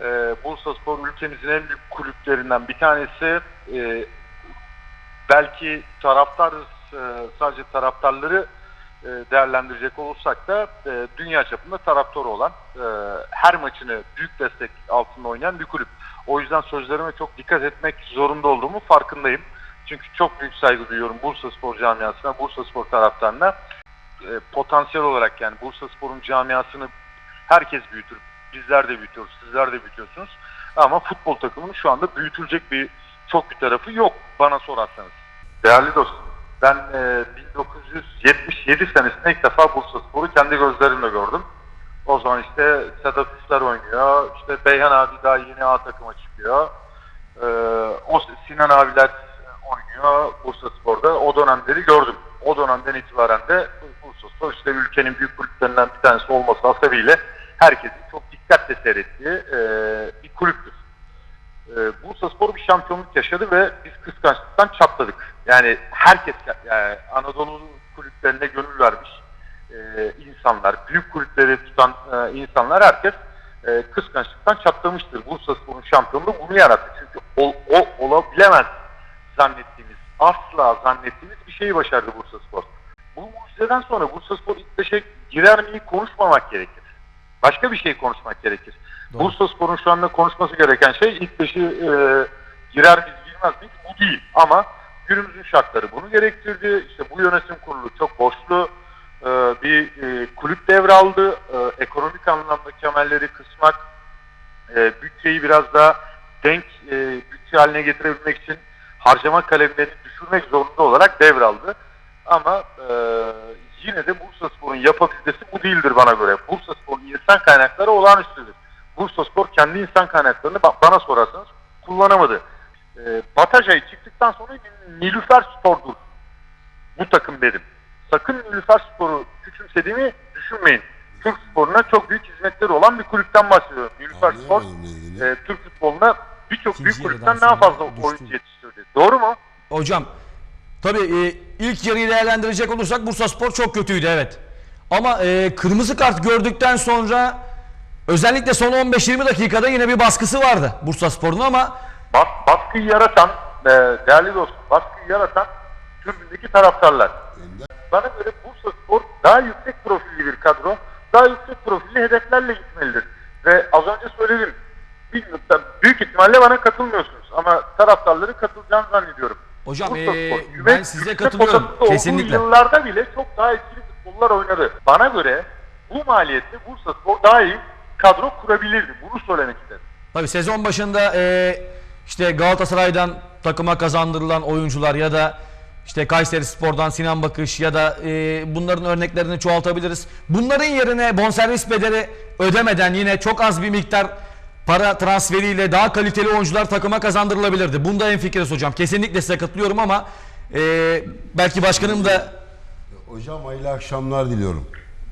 E, Bursa Spor ülkemizin en büyük kulüplerinden bir tanesi. E, belki taraftar e, sadece taraftarları e, değerlendirecek olursak da e, dünya çapında taraftarı olan e, her maçını büyük destek altında oynayan bir kulüp. O yüzden sözlerime çok dikkat etmek zorunda olduğumu farkındayım. Çünkü çok büyük saygı duyuyorum Bursa Spor camiasına, Bursa Spor taraftarına. E, potansiyel olarak yani Bursa Spor'un camiasını herkes büyütür. Bizler de büyütüyoruz, sizler de büyütüyorsunuz. Ama futbol takımının şu anda büyütülecek bir çok bir tarafı yok bana sorarsanız. Değerli dostum, ben e, 1977 senesinde ilk defa Bursa Spor'u kendi gözlerimle gördüm. O zaman işte Sedat Üsler oynuyor, işte Beyhan abi daha yeni A takıma çıkıyor. Ee, o Sinan abiler oynuyor Bursa Spor'da. O dönemleri gördüm. O dönemden itibaren de Bursa Spor işte ülkenin büyük kulüplerinden bir tanesi olması hasebiyle herkesin çok dikkatle seyrettiği e, bir kulüptür. E, Bursa Spor bir şampiyonluk yaşadı ve biz kıskançlıktan çatladık. Yani herkes yani Anadolu kulüplerine gönül vermiş e, insanlar, büyük kulüpleri tutan e, insanlar herkes e, kıskançlıktan çatlamıştır. Bursa Spor'un şampiyonluğu bunu yarattı. Çünkü o, o olabilemez zannettiğimiz, asla zannettiğimiz bir şeyi başardı Bursa Spor. Bu mucizeden sonra Bursa Spor ilk beşe girer miyi konuşmamak gerekir. Başka bir şey konuşmak gerekir. Doğru. Bursa Spor'un şu anda konuşması gereken şey ilk beşi e, girer miyiz girmez miyiz bu değil. Ama günümüzün şartları bunu gerektirdi. İşte bu yönetim kurulu çok boşlu e, bir e, kulüp devraldı. E, ekonomik anlamda kemerleri kısmak, e, bütçeyi biraz daha denk e, bütçe haline getirebilmek için harcama kalemlerini düşürmek zorunda olarak devraldı. Ama e, yine de Bursa Spor'un yapabilmesi bu değildir bana göre. Bursa Spor'un insan kaynakları olağanüstüdür. Bursa Spor kendi insan kaynaklarını ba- bana sorarsanız kullanamadı. E, Batajay çıktıktan sonra Nilüfer Spor'dur. Bu takım dedim. Sakın Nilüfer Spor'u küçümsediğimi düşünmeyin. Türk sporuna çok büyük hizmetleri olan bir kulüpten bahsediyorum. Nilüfer Spor e, Türk futboluna birçok büyük kulüpten daha fazla oyuncu yetiştirdi. Doğru mu? Hocam tabii e, ilk yarıyı değerlendirecek olursak Bursa Spor çok kötüydü evet. Ama e, kırmızı kart gördükten sonra özellikle son 15-20 dakikada yine bir baskısı vardı Bursa Spor'un ama Bas, baskıyı yaratan, e, değerli dostum, baskıyı yaratan tribündeki taraftarlar. Bana göre Bursa Spor daha yüksek profilli bir kadro, daha yüksek profilli hedeflerle gitmelidir. Ve az önce söyledim, bilmiyorum, büyük ihtimalle bana katılmıyorsunuz ama taraftarları katılacağını zannediyorum. Hocam, ee, ben size katılıyorum. Kesinlikle. yıllarda bile çok daha etkili futbollar oynadı. Bana göre bu maliyette Bursa Spor daha iyi kadro kurabilirdi. Bunu söylemek istedim. tabii sezon başında e, işte Galatasaray'dan takıma kazandırılan oyuncular ya da işte Kayseri Spor'dan Sinan Bakış ya da e, bunların örneklerini çoğaltabiliriz. Bunların yerine bonservis bedeli ödemeden yine çok az bir miktar para transferiyle daha kaliteli oyuncular takıma kazandırılabilirdi. Bunda en fikiriz hocam. Kesinlikle size katılıyorum ama e, belki başkanım da Hocam hayırlı akşamlar diliyorum.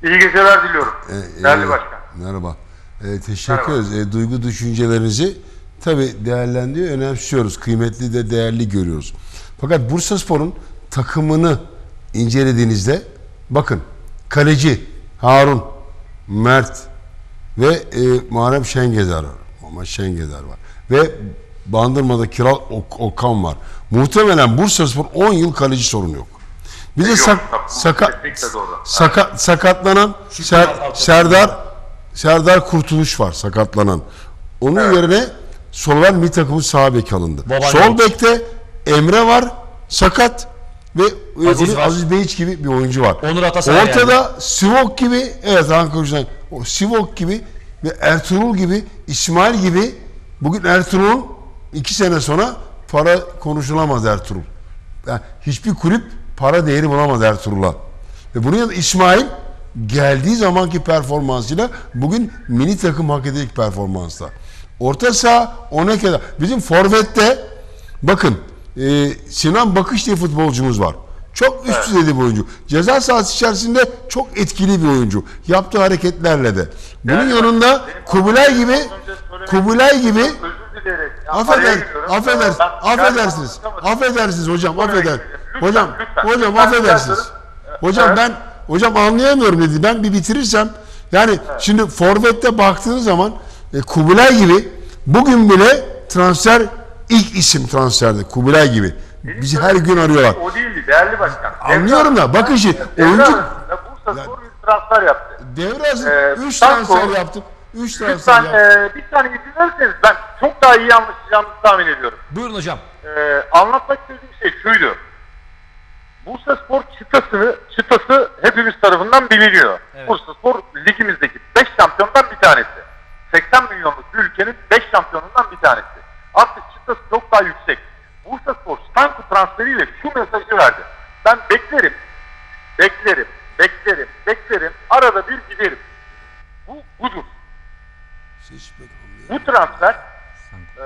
İyi geceler diliyorum. Ee, Değerli e, başkan. Merhaba. Ee, teşekkür ederiz. Ee, duygu düşüncelerinizi tabi değerlendiriyor, önemsiyoruz. Kıymetli de değerli görüyoruz. Fakat Bursa Spor'un takımını incelediğinizde bakın kaleci Harun, Mert ve e, Muharrem Şengezer var. Ama Şengezer var. Ve Bandırma'da Kiral Ok- Okan var. Muhtemelen Bursa Spor 10 yıl kaleci sorunu yok. Bir de Yok, sak, sakat sakat sakatlanan Ser- Serdar Serdar Kurtuluş var sakatlanan. Onun yerine Solver mi takımı sağ bek alındı. Babacan. Sol bekte Emre var sakat ve e, Aziz Aziz, Beyiç gibi bir oyuncu var. Onur Atasay Ortada Sivok gibi evet Ankara o Sivok gibi ve Ertuğrul gibi İsmail gibi bugün Ertuğrul iki sene sonra para konuşulamaz Ertuğrul. Yani hiçbir kulüp para değeri bulamaz Ertuğrul'a. Ve bunun yanında İsmail geldiği zamanki performansıyla bugün mini takım hak edecek performansla. Orta saha ona kadar. Bizim forvette bakın e, Sinan Bakış diye futbolcumuz var. Çok üst düzey bir oyuncu. Ceza sahası içerisinde çok etkili bir oyuncu. Yaptığı hareketlerle de. Bunun Yani yanında Kubilay gibi Kubilay gibi Affeder, giriyorum. affedersiniz, affedersiniz, hocam, affeder. Hocam, hocam affedersiniz. Hocam Evet. ben, hocam anlayamıyorum dedi. Ben bir bitirirsem, yani şimdi forvette baktığınız zaman e, Kubilay gibi Bugün bile transfer ilk isim transferde Kubilay gibi. Bizi her gün arıyorlar. O değildi değerli başkan. Anlıyorum da, bakın şimdi, oyuncu- arasında Bursa Spor bir transfer yaptı. Devre arası Ee, 3 Stanko- transfer yaptık. 3 transfer yaptık. e, bir saniye izin verirseniz ben çok daha iyi anlaşacağımızı tahmin ediyorum. Buyurun hocam. Ee, anlatmak istediğim şey şuydu. Bursa Spor çıtasını, çıtası hepimiz tarafından biliniyor. Evet. Bursa Spor ligimizdeki 5 şampiyondan bir tanesi. 80 milyonluk bir ülkenin 5 şampiyonundan bir tanesi. Artık çıtası çok daha yüksek. Bursa Spor Stanko transferiyle şu mesajı verdi. Ben beklerim, beklerim, beklerim, beklerim, arada bir giderim. Bu budur. Bu transfer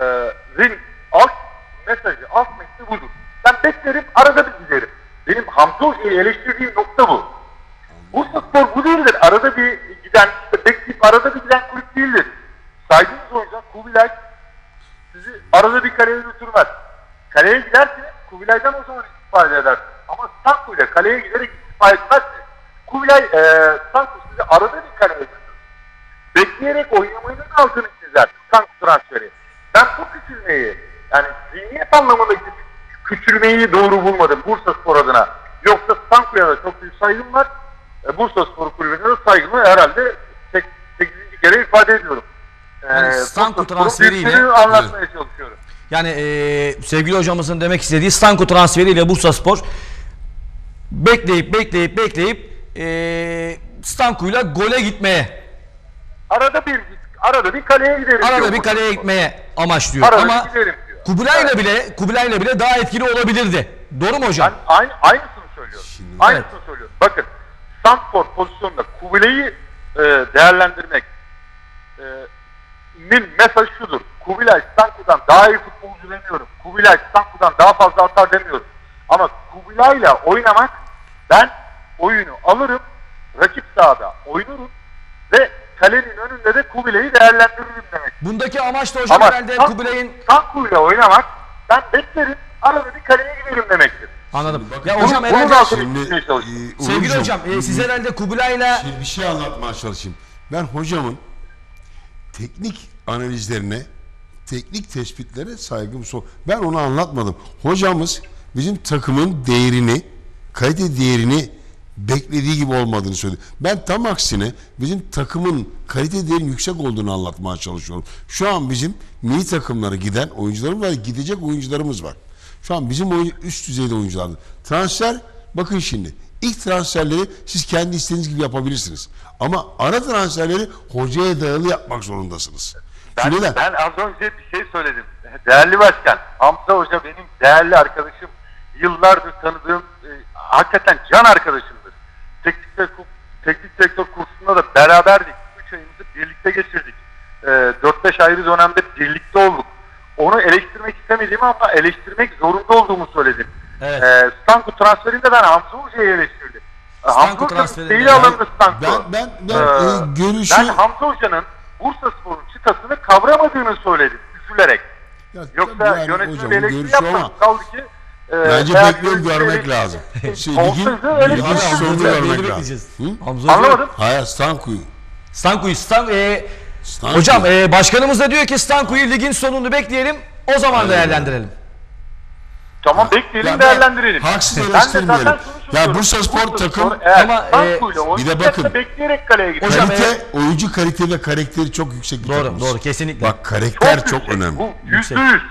e, alt mesajı, alt metni budur. Ben beklerim, arada bir giderim. Benim Hamza Hoca'yı eleştirdiğim nokta bu. Bursa Spor bu değildir. Arada bir giden, bekleyip arada bir giden kulüp değildir. Saydığınız oyuncular Kubilay sizi arada bir kaleye götürmez. Kaleye gidersiniz, Kubilay'dan o zaman istifade edersiniz. Ama Kaleye giderek istifade etmezsiniz. Kubilay, e, Stanko sizi arada bir kaleye bekleyerek oynamanın altını çizer tank transferi. Ben bu küçülmeyi yani zihniyet anlamındaki küçülmeyi doğru bulmadım Bursa Spor adına. Yoksa Stanko'ya da çok büyük saygım var. E, Bursa Spor Kulübü'ne de saygımı herhalde 8. kere ifade ediyorum. E, Yani Spor'un transferiyle- anlatmaya çalışıyorum. Yani e, sevgili hocamızın demek istediği Stanko transferiyle Bursa Spor bekleyip bekleyip bekleyip e, Stanko'yla gole gitmeye Arada bir arada bir kaleye giderim. arada diyor bir kaleye gitmeye amaçlıyor. Arada Ama. Kubilay'la bile Kubilay'la bile daha etkili olabilirdi. Doğru mu hocam? Ben aynı, aynısını söylüyorum. aynısını söylüyorum. Bakın Stanford pozisyonunda Kubilay'ı e, değerlendirmek e, min mesaj şudur. Kubilay Stanko'dan daha iyi futbolcu demiyorum. Kubilay Stanko'dan daha fazla atar demiyorum. Ama Kubilay'la oynamak ben oyunu alırım, rakip sahada oynarım ve kalenin önünde de Kubilay'ı değerlendiririm demek. Bundaki amaç da hocam Ama herhalde Kubilay'ın Stanko'yla oynamak ben beklerim, arada bir kaleye giderim demektir. anladım. Ya Bunu- hocam bunu herhalde Şimdi e, sevgili hocam e, siz herhalde Kubilay'la Şimdi bir şey anlatmaya çalışayım. Ben hocamın teknik analizlerine, teknik tespitlere saygım son. Ben onu anlatmadım. Hocamız bizim takımın değerini, kalite değerini beklediği gibi olmadığını söyledi. Ben tam aksine bizim takımın kalite değerinin yüksek olduğunu anlatmaya çalışıyorum. Şu an bizim milli takımlara giden oyuncularımız var, gidecek oyuncularımız var. Şu an bizim oyuncu, üst düzeyde oyunculardı. Transfer bakın şimdi ilk transferleri siz kendi istediğiniz gibi yapabilirsiniz. Ama ara transferleri hocaya dayalı yapmak zorundasınız. Ben, Şimdi ben az önce bir şey söyledim. Değerli başkan, Hamza Hoca benim değerli arkadaşım. Yıllardır tanıdığım, e, hakikaten can arkadaşımdır. Teknik direktör, teknik direktör kursunda da beraberdik. 3 ayımızı birlikte geçirdik. E, 4-5 ayrı dönemde birlikte olduk. Onu eleştirmek istemediğimi ama eleştirmek zorunda olduğumu söyledim. Evet. E, Stanko transferinde ben Hamza Hoca'yı eleştirdim. E, Hamza Hoca'nın ben- alındı Stanko. Ben ben ben Ee, görüşü Ben Hamza Hoca'nın Bursa Spor'un çıtasını kavramadığını söyledim üzülerek. Ya Yoksa yani bu eleştiri görüşü yapmadım. ama Kaldı ki bence eğer bekliyorum yönetime görmek eleştiri- lazım. Şey, ligin, öyle ligin bir şey sonunu görmek lazım. bekleyeceğiz? Hamza Hoca- Anlamadım. Hayır Stanku'yu. Stanko'yu Stan, e, Stanko. hocam e, başkanımız da diyor ki Stanko'yu ligin sonunu bekleyelim o zaman değerlendirelim. Tamam bekleyelim Ya ben- değerlendirelim. haksız Ben de eleştirmeyelim. zaten şunu Ya söylüyorum. Bursa Spor takım- eğer Ama, e, bir de oynayacaksa bakın. bekleyerek kaleye gidiyor. Hocam, Kalite, oyuncu kalite ve karakteri çok yüksek bir Doğru, takımız. doğru, kesinlikle. Bak karakter çok, yüksek. önemli. Bu yüzde Yüksek. yüz.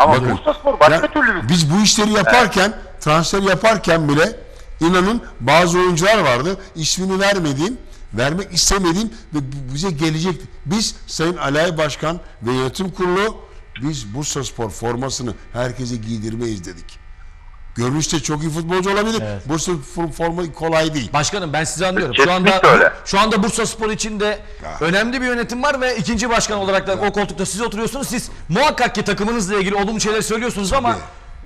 Ama Bakın, Bursa Spor başka ya türlü bir Biz bu işleri yaparken, transfer yaparken bile inanın bazı oyuncular vardı. ismini vermediğim, vermek istemediğim ve bize gelecek. Biz Sayın Alay Başkan ve yönetim kurulu biz Bursa Spor formasını herkese giydirmeyiz dedik. Görünüşte çok iyi futbolcu olabilir. Bursa Spor forma kolay değil. Başkanım ben sizi anlıyorum. Şu anda öyle. şu anda Bursa Spor içinde önemli bir yönetim var ve ikinci başkan olarak da o koltukta siz oturuyorsunuz. Siz muhakkak ki takımınızla ilgili olumlu şeyler söylüyorsunuz ama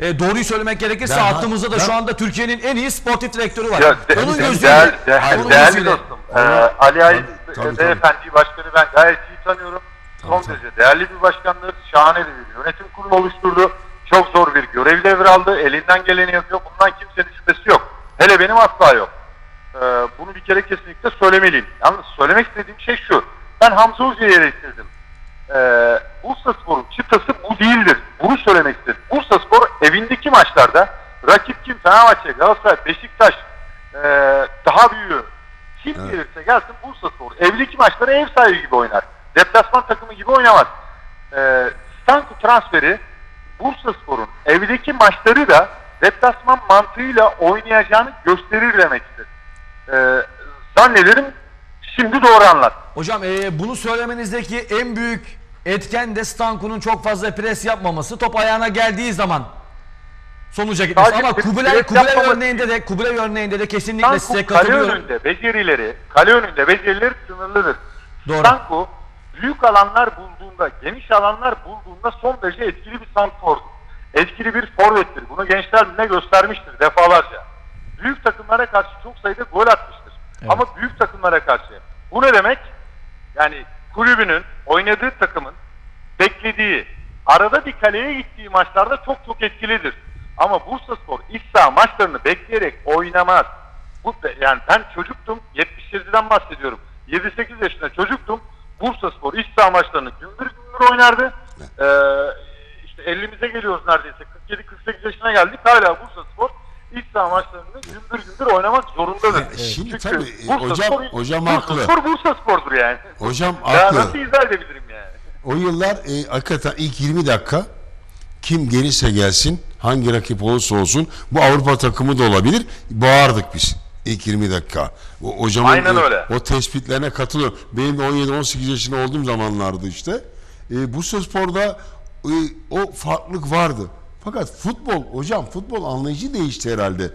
e, doğruyu söylemek gerekirse Ben- hattımızda da ben- şu anda Türkiye'nin en iyi sportif direktörü var. Ya, de- onun de- gözüyle, değer- de- onun değerli gözüyle- dostum. Ee, Ali Ay Tabii, tabii. Beyefendi başkanı ben gayet iyi tanıyorum. Son derece değerli bir başkandır. Şahane de bir yönetim kurulu oluşturdu. Çok zor görev devraldı. Elinden geleni yapıyor. Bundan kimsenin şüphesi yok. Hele benim asla yok. Ee, bunu bir kere kesinlikle söylemeliyim. Yalnız söylemek istediğim şey şu. Ben Hamza Hoca'yı eleştirdim. Ee, Bursa Spor'un çıtası bu değildir. Bunu söylemek istedim. Bursa Spor evindeki maçlarda rakip kim? Fenerbahçe, Galatasaray, Beşiktaş, ee, daha büyüğü. Kim Evet. gelirse gelsin Bursa Spor. Evdeki maçları ev sahibi gibi oynar. Deplasman takımı gibi oynamaz. Ee, Stanku transferi maçları da deplasman mantığıyla oynayacağını gösterir demek istedim. Ee, zannederim şimdi doğru anlat. Hocam e, bunu söylemenizdeki en büyük etken de Stanku'nun çok fazla pres yapmaması. Top ayağına geldiği zaman sonuca gitmesi. Sadece Ama Kubilay, Kubilay örneğinde de Kubilay örneğinde de kesinlikle size Stanku kale katılıyorum. önünde becerileri, kale önünde becerileri sınırlıdır. Doğru. Stanku büyük alanlar bulduğunda, geniş alanlar bulduğunda son derece etkili bir santrfordur. Etkili bir forvettir. Bunu gençler ne göstermiştir defalarca. Büyük takımlara karşı çok sayıda gol atmıştır. Evet. Ama büyük takımlara karşı. Bu ne demek? Yani kulübünün, oynadığı takımın beklediği, arada bir kaleye gittiği maçlarda çok çok etkilidir. Ama Bursa Spor iç saha maçlarını bekleyerek oynamaz. Bu, yani ben çocuktum, 77'den bahsediyorum. 7-8 yaşında çocuktum. Bursa Spor iç saha maçlarını gümbür gümbür oynardı. Ee, işte 50'mize geliyoruz neredeyse. 47-48 yaşına geldik. Hala Bursa Spor iç saha maçlarını gümbür gümbür oynamak zorundadır. Ya, şimdi Çünkü tabii, e, Bursa hocam- Spor, hocam Bursa haklı. Spor Bursa Spor'dur yani. Hocam Ya haklı. nasıl izah edebilirim yani? O yıllar e, hakikaten ilk 20 dakika kim gelirse gelsin, hangi rakip olursa olsun bu Avrupa takımı da olabilir. Bağırdık biz ilk 20 dakika. O, hocamın Aynen e, öyle. o tespitlerine katılıyorum. Benim de 17-18 yaşında olduğum zamanlardı işte. E, Bursa Spor'da e, o farklılık vardı. Fakat futbol, hocam futbol anlayışı değişti herhalde.